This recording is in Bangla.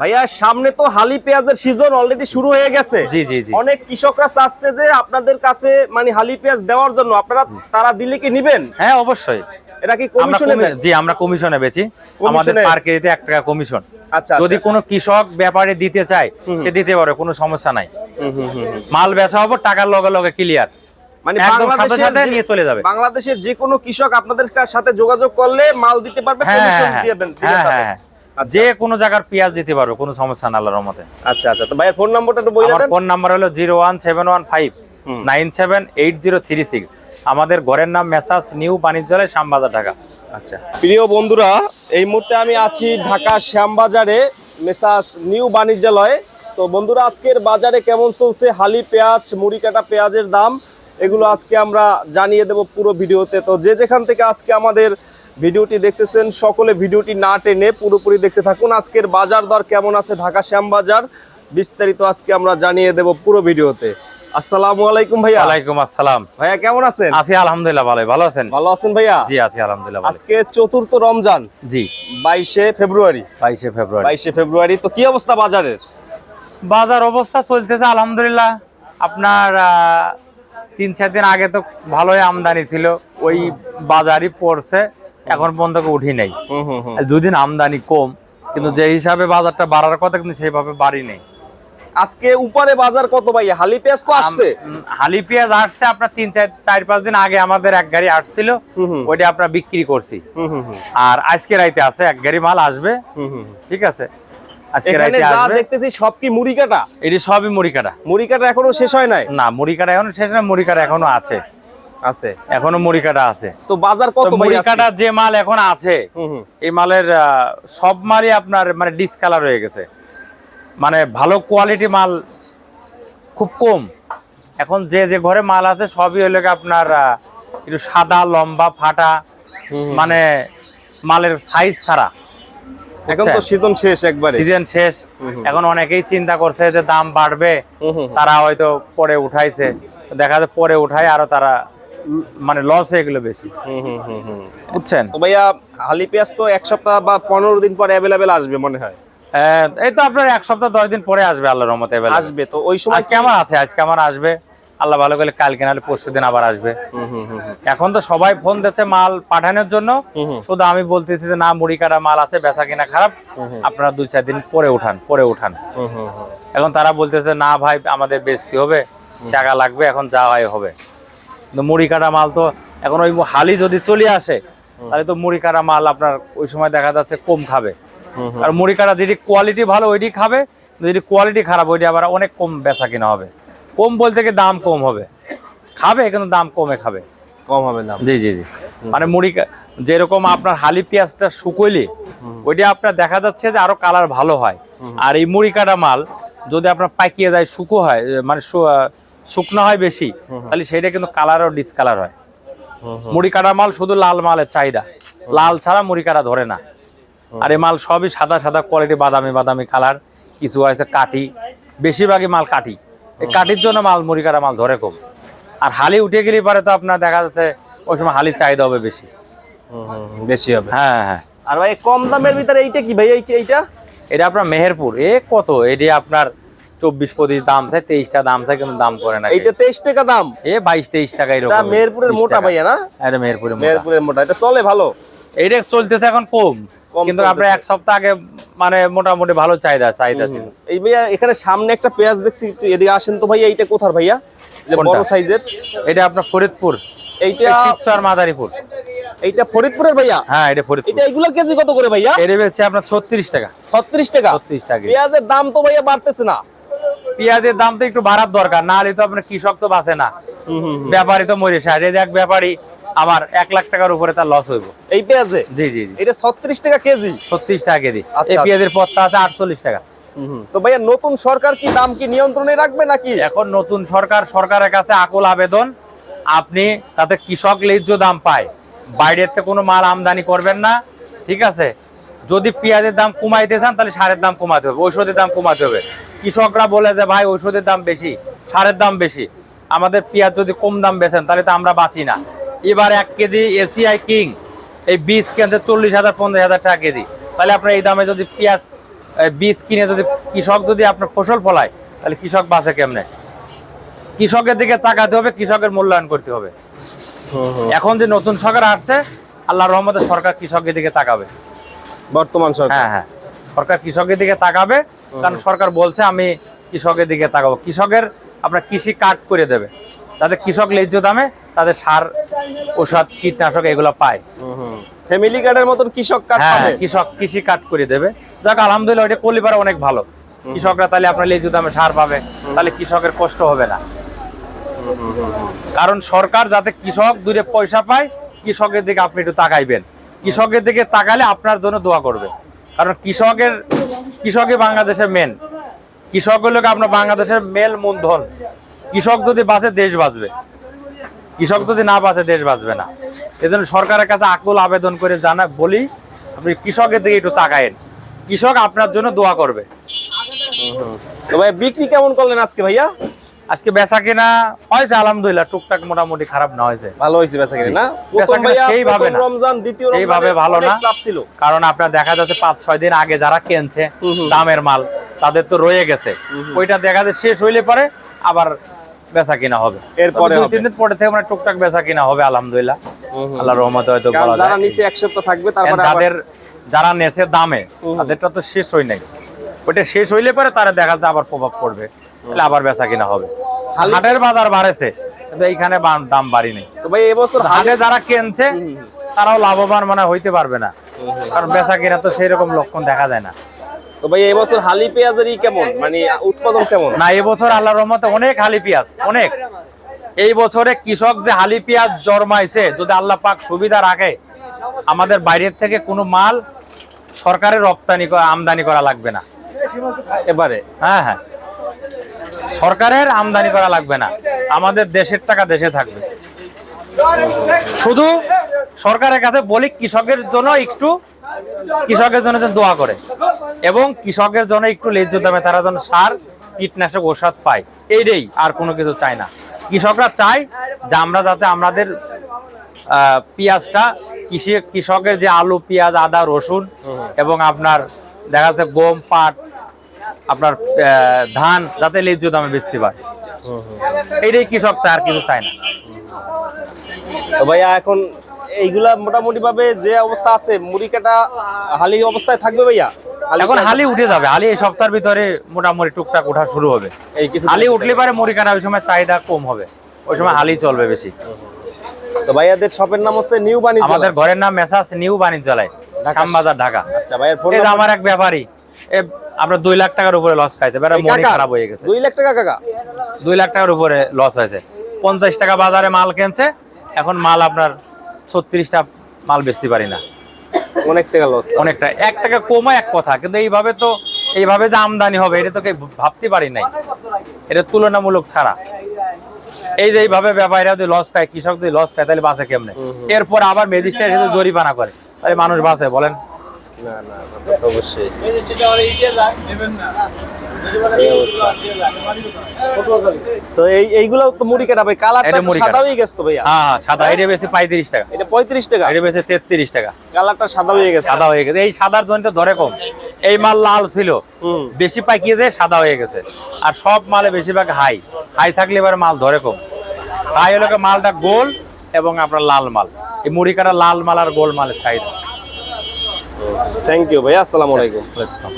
ভাইয়া সামনে তো হালি পেঁয়াজের সিজন অলরেডি শুরু হয়ে গেছে। জি জি জি। অনেক কৃষকরা চাচ্ছে যে আপনাদের কাছে মানে হালি পেঁয়াজ দেওয়ার জন্য। আপনারা তারা দিলে কি নিবেন? হ্যাঁ অবশ্যই। এটা কি কমিশনে জি আমরা কমিশনে বেচি। আমাদের কমিশনে? পার কেজিতে এক টাকা কমিশন আচ্ছা যদি কোনো কৃষক ব্যাপারে দিতে চায় সে দিতে পারে কোনো সমস্যা নাই। মাল বেচা হব টাকার লগে লগে ক্লিয়ার মানে বাংলাদেশের নিয়ে চলে যাবে। বাংলাদেশের যে কোনো কৃষক আপনাদের সাথে যোগাযোগ করলে মাল দিতে পারবে হ্যাঁ কমিশন হ্যাঁ, দিবেন হ্যাঁ হ্যাঁ হ্যাঁ। যে কোনো জায়গার পেঁয়াজ দিতে পারবে কোনো সমস্যা না আল্লাহর রহমতে। আচ্ছা আচ্ছা। তো ভাইয়ের ফোন নাম্বারটা একটু বলে দেন। ফোন নাম্বার হলো zero one seven one five nine seven eight zero three six. আমাদের ঘরের নাম মেসাজ নিউ বাণিজ্যালয় শ্যামবাজার ঢাকা। আচ্ছা। প্রিয় বন্ধুরা এই মুহূর্তে আমি আছি ঢাকা শ্যামবাজারে মেসাস নিউ বাণিজ্যালয়ে। তো বন্ধুরা আজকের বাজারে কেমন চলছে? হালি পেঁয়াজ মুড়ি কাটা পেঁয়াজের দাম এগুলো আজকে আমরা জানিয়ে দেব পুরো ভিডিওতে। তো যে যেখান থেকে আজকে আমাদের ভিডিওটি দেখতেছেন সকলে ভিডিওটি না টেনে পুরোপুরি দেখতে থাকুন। আজকের বাজার দর কেমন আছে ঢাকা শ্যামবাজার? বিস্তারিত আজকে আমরা জানিয়ে দেব পুরো ভিডিওতে। আসসালামু আলাইকুম ভাইয়া। ওয়ালাইকুম আসসালাম। ভাইয়া কেমন আছেন? আছি আলহামদুলিল্লাহ ভালো। ভালো আছেন? ভালো আছেন ভাইয়া? জি আছি আলহামদুলিল্লাহ আজকে চতুর্থ রমজান। জি। বাইশে ফেব্রুয়ারি। বাইশে ফেব্রুয়ারি। বাইশে ফেব্রুয়ারি। তো কি অবস্থা বাজারের? বাজার অবস্থা চলতেছে আলহামদুলিল্লাহ। আপনার তিন চার দিন আগে তো ভালোই আমদানি ছিল। ওই বাজারই পড়ছে। এখন পর্যন্ত উঠি নাই। দুদিন আমদানি কম কিন্তু যে হিসাবে বাজারটা বাড়ার কথা কিন্তু সেইভাবে বাড়ি নেই। আজকে উপরে বাজার কত ভাই? হালি পেঁয়াজ তো আসছে। হালি পেঁয়াজ আসছে আপনার তিন চার চার পাঁচ দিন আগে আমাদের এক গাড়ি আসছিল। ওইটা আপনার বিক্রি করছি। আর আজকে রাইতে আছে এক গাড়ি মাল আসবে। ঠিক আছে? আজকে রাইতে যা আসবে। দেখতেছি সব কি মুড়ি কাটা এটি সবই মুড়ি কাটা মুড়ি কাটা এখনও শেষ হয় নাই? না মুড়ি কাটা এখনও শেষ না মুড়ি কাটা এখনও আছে। আছে। এখনও মুড়ি কাটা আছে। তো বাজার কত মুড়ি কাটার যে মাল এখন আছে। এই মালের সব মালই আপনার মানে ডিসকালার হয়ে গেছে। মানে ভালো কোয়ালিটি মাল খুব কম। এখন যে যে ঘরে মাল আছে সবই হলো আপনার একটু সাদা লম্বা ফাটা মানে মালের সাইজ ছাড়া। এখন তো সিজন শেষ একবারে। সিজন শেষ। এখন অনেকেই চিন্তা করছে যে দাম বাড়বে। তারা হয়তো পরে উঠাইছে। দেখা যায় পরে উঠায় আরও তারা মানে লস হয়ে গেল বেশি। হুম হুম হুম। বুঝছেন? তো ভাইয়া হালি পেঁয়াজ তো এক সপ্তাহ বা পনেরো দিন পর অ্যাভেলেবেল আসবে মনে হয়। এই তো আপনার এক সপ্তাহ দশ দিন পরে আসবে আল্লাহর রহমতে আসবে তো ওই সময় আজকে আমার আছে আজকে আমার আসবে। আল্লাহ ভালো করলে কালকে নাহলে পরশু দিন আবার আসবে। এখন তো সবাই ফোন দিচ্ছে মাল পাঠানোর জন্য। শুধু আমি বলতেছি যে না মুড়ি কাটা মাল আছে বেচা কিনা খারাপ। আপনারা দুই চার দিন পরে উঠান পরে উঠান। হুম হুম হুম। এখন তারা বলতেছে না ভাই আমাদের বেচতে হবে। টাকা লাগবে এখন যা হয় হবে। কিন্তু মুড়ি কাটা মাল তো এখন ওই হালি যদি চলে আসে তাহলে তো মুড়ি কাটা মাল আপনার ওই সময় দেখা যাচ্ছে কম খাবে। আর মুড়ি কাটা যেটি কোয়ালিটি ভালো ওইটি খাবে যদি কোয়ালিটি খারাপ ওইটি আবার অনেক কম বেচা কিনা হবে। কম বলতে কি দাম কম হবে। খাবে কিন্তু দাম কমে খাবে। কম হবে না জি জি জি। মানে মুড়ি যেরকম আপনার হালি পেঁয়াজটা শুকোইলে ওইটা আপনার দেখা যাচ্ছে যে আরও কালার ভালো হয়। আর এই মুড়ি কাটা মাল যদি আপনার পাকিয়ে যায় শুকো হয় মানে শুকনো হয় বেশি তাহলে সেটা কিন্তু কালারও ডিসকালার হয়। মুড়ি কাটা মাল শুধু লাল মালের চাহিদা। লাল ছাড়া মুড়ি কাটা ধরে না। আর এই মাল সবই সাদা সাদা কোয়ালিটি বাদামি বাদামি কালার কিছু আছে কাটি বেশিরভাগই মাল কাটি এই কাটির জন্য মাল মুড়ি কাটা মাল ধরে কম। আর হালি উঠে গেলে পরে তো আপনার দেখা যাচ্ছে ওই সময় হালির চাহিদা হবে বেশি। বেশি হবে। হ্যাঁ হ্যাঁ আর ভাই কম দামের ভিতরে এইটা কি ভাই? এই- এইটা? এটা আপনার মেহেরপুর। এ কত? এটি আপনার চব্বিশ পঁচিশ দাম চাই তেইশটা দাম চাই কিন্তু দাম করে না এইটা তেইশ টাকা দাম? এ বাইশ তেইশ টাকা এরকম। মেহেরপুরের মোটা ভাইয়া না? এটা মেহেরপুরের মেহেরপুরের মোটা। এটা চলে ভালো? এইটা চলতেছে এখন কম। কিন্তু আপনার এক সপ্তাহ আগে মানে মোটামুটি ভালো চাহিদা চাহিদা ছিল। এই ভাইয়া এখানে সামনে একটা পেঁয়াজ দেখছি এদিকে আসেন তো ভাইয়া এইটা কোথার ভাইয়া? বড় সাইজের। এটা আপনার ফরিদপুর। এইটা শিবচর মাদারীপুর। এইটা ফরিদপুরের ভাইয়া? হ্যাঁ এটা ফরিদপুর। এটা এগুলোর কেজি কত করে ভাইয়া? আপনার ছত্রিশ টাকা। ছত্রিশ টাকা। ছত্রিশ টাকা পেঁয়াজের দাম তো ভাইয়া বাড়তেছে না। পেঁয়াজের দাম তো একটু বাড়ার দরকার না হলে তো আপনার কৃষক তো বাঁচে না। ব্যাপারী তো মরে এই দেখ ব্যাপারী আমার এক লাখ টাকার উপরে তার লস হইব। এই পেঁয়াজে? জি জি জি। এটা ছত্রিশ টাকা কেজি? ছত্রিশ টাকা কেজি। এই আচ্ছা। পেঁয়াজের পত্তা আছে আটচল্লিশ টাকা। তো ভাইয়া নতুন সরকার কি দাম কি নিয়ন্ত্রণে রাখবে নাকি? এখন নতুন সরকার সরকারের কাছে আকুল আবেদন আপনি তাতে কৃষক ন্যায্য দাম পায়। বাইরের থেকে কোনো মাল আমদানি করবেন না ঠিক আছে? যদি পেঁয়াজের দাম কমাইতে চান তাহলে সারের দাম কমাতে হবে ঔষধের দাম কমাতে হবে। কৃষকরা বলে যে ভাই ওষুধের দাম বেশি সারের দাম বেশি। আমাদের পেঁয়াজ যদি কম দাম বেচেন তাহলে তো আমরা বাঁচি না। এবার এক কেজি এসিআই কিং এই বীজ কেন্দ্রে চল্লিশ হাজার পঞ্চাশ হাজার টাকা কেজি। তাহলে আপনার এই দামে যদি পেঁয়াজ বীজ কিনে যদি কৃষক যদি আপনার ফসল ফলায় তাহলে কৃষক বাঁচে কেমনে? কৃষকের দিকে তাকাতে হবে কৃষকের মূল্যায়ন করতে হবে। এখন যে নতুন সরকার আসছে আল্লাহ রহমতে সরকার কৃষকের দিকে তাকাবে। বর্তমান সরকার? হ্যাঁ হ্যাঁ। সরকার কৃষকের দিকে তাকাবে কারণ সরকার বলছে আমি কৃষকের দিকে তাকাবো। কৃষকের আপনার কৃষি কাট করে দেবে। যাতে কৃষক ন্যায্য দামে তাদের সার ওষুধ কীটনাশক এগুলো পায়। ফ্যামিলি কার্ডের মতন কৃষক কার্ড হ্যাঁ কৃষক কৃষি কাট করে দেবে। যাক আলহামদুলিল্লাহ ওটা করলে পারে অনেক ভালো। কৃষকরা তাহলে আপনার লেজু দামে সার পাবে। তাহলে কৃষকের কষ্ট হবে না। কারণ সরকার যাতে কৃষক দূরে পয়সা পায় কৃষকের দিকে আপনি একটু তাকাইবেন। কৃষকের দিকে তাকালে আপনার জন্য দোয়া করবে। কারণ কৃষকের কৃষকই বাংলাদেশের মেন কৃষক হলো আপনার বাংলাদেশের মেল মূলধন। কৃষক যদি বাঁচে, দেশ বাঁচবে। কৃষক যদি না বাঁচে, দেশ বাঁচবে না। এজন্য সরকারের কাছে আকুল আবেদন করে জানা বলি, আপনি কৃষকের দিকে একটু তাকায়েন। কৃষক আপনার জন্য দোয়া করবে। ভাই, বিক্রি কেমন করলেন আজকে ভাইয়া? আজকে বেচা কিনা হয়েছে আলহামদুলিল্লাহ টুকটাক মোটামুটি খারাপ না হয়েছে। ভালো হয়েছে বেচা কিনা না? প্রথম সেইভাবে না। রমজান দ্বিতীয় সেইভাবে ভালো না। চাপ ছিল। কারণ আপনার দেখা যাচ্ছে পাঁচ ছয় দিন আগে যারা কিনছে দামের মাল তাদের তো রয়ে গেছে। ওইটা দেখা যাচ্ছে শেষ হইলে পরে আবার বেচা কিনা হবে। এরপরে দুই তিন দিন পরে থেকে মানে টুকটাক বেচা কিনা হবে আলহামদুলিল্লাহ। আল্লাহর রহমতে হয়তো বলা যারা নিচে এক সপ্তাহ থাকবে তারপরে যাদের যারা নেছে দামে তাদেরটা তো শেষ হয় নাই। ওইটা শেষ হইলে পরে তারা দেখা যায় আবার প্রভাব পড়বে। তাহলে আবার বেচা কিনা হবে। হাটের বাজার বাড়েছে কিন্তু এইখানে দাম বাড়ি নেই। তো ভাই এবছর হাটে যারা কিনছে তারাও লাভবান মানে হইতে পারবে না। কারণ বেচা কিনা তো সেই রকম লক্ষণ দেখা যায় না। তো ভাই এবছর হালি পেঁয়াজের কেমন? মানে উৎপাদন কেমন? না এবছর আল্লাহ রহমতে অনেক হালি পেঁয়াজ অনেক। এই বছরে কৃষক যে হালি পেঁয়াজ জন্মাইছে যদি আল্লাহ পাক সুবিধা রাখে আমাদের বাইরের থেকে কোনো মাল সরকারের রপ্তানি আমদানি করা লাগবে না। এবারে? হ্যাঁ হ্যাঁ। সরকারের আমদানি করা লাগবে না। আমাদের দেশের টাকা দেশে থাকবে। শুধু সরকারের কাছে বলি কৃষকের জন্য একটু কৃষকের জন্য যেন দোয়া করে। এবং কৃষকের জন্য একটু লেজ্জ দামে তারা যেন সার কীটনাশক ওষুধ পায়। এইটাই আর কোনো কিছু চায় না। কৃষকরা চায় যে আমরা যাতে আমাদের পেঁয়াজটা কৃষি কৃষকের যে আলু পেঁয়াজ আদা রসুন এবং আপনার দেখা যাচ্ছে গম পাট আপনার ধান যাতে লেজ্জ দামে বেচতে পারে এইটাই কৃষক চায় আর কিছু চায় না। তো ভাইয়া এখন এইগুলা মোটামুটি ভাবে যে অবস্থা আছে মুড়ি কাটা হালি অবস্থায় থাকবে ভাইয়া? এখন হালি উঠে যাবে। হালি এই সপ্তাহের ভিতরে মোটামুটি টুকটাক ওঠা শুরু হবে। এই কিছু হালি উঠলে পারে মুড়ি কাটা ওই সময় চাহিদা কম হবে। ওই সময় হালি চলবে বেশি। তো ভাইয়াদের শপের নাম হচ্ছে নিউ বাণিজ্য আমাদের ঘরের নাম মেসাস নিউ বাণিজ্যালয় শ্যামবাজার ঢাকা। আচ্ছা ভাইয়ের ফোন আমার এক ব্যাপারী। আপনার দুই লাখ টাকার উপরে লস খাইছে। মনি খারাপ হয়ে গেছে। দুই লাখ টাকা কাকা? দুই লাখ টাকার উপরে লস হয়েছে। পঞ্চাশ টাকা বাজারে মাল কিনছে এখন মাল আপনার ছত্রিশটা মাল বেচতে পারি না। অনেক টাকা লস অনেকটা এক টাকা কমা এক কথা কিন্তু এইভাবে তো এইভাবে যে আমদানি হবে এটা তো ভাবতে পারি নাই। এটা তুলনামূলক ছাড়া। এই যে এইভাবে ব্যাপারীরা যদি লস খায় কৃষক যদি লস খায় তাহলে বাঁচে কেমনে? এরপর আবার ম্যাজিস্ট্রেট এসে জরিমানা করে। তাহলে মানুষ বাঁচে বলেন। না না না, তা তো অবশ্যই তো এই এইগুলো তো মুড়ি কাটা ভাই কালারটা এটা মুড়ি সাদা হয়ে গেছে তো ভাইয়া? হ্যাঁ সাদা। এটা বেশি পঁয়ত্রিশ টাকা। এটা পঁয়ত্রিশ টাকা? এটা বেশি তেত্রিশ টাকা। কালারটা সাদা হয়ে গেছে। সাদা হয়ে গেছে। এই সাদার ধরে কম। এই মাল লাল ছিল। বেশি পাকিয়ে যায় সাদা হয়ে গেছে। আর সব মালে বেশিরভাগ হাই। হাই থাকলে এবার মাল ধরে কম। হাই হলো মালটা গোল এবং আপনার লাল মাল। এই মুড়ি কাটা লাল মাল আর গোল মালের চাহিদা। থ্যাংক ইউ ভাইয়া আসসালামু আলাইকুম বুঝলাম।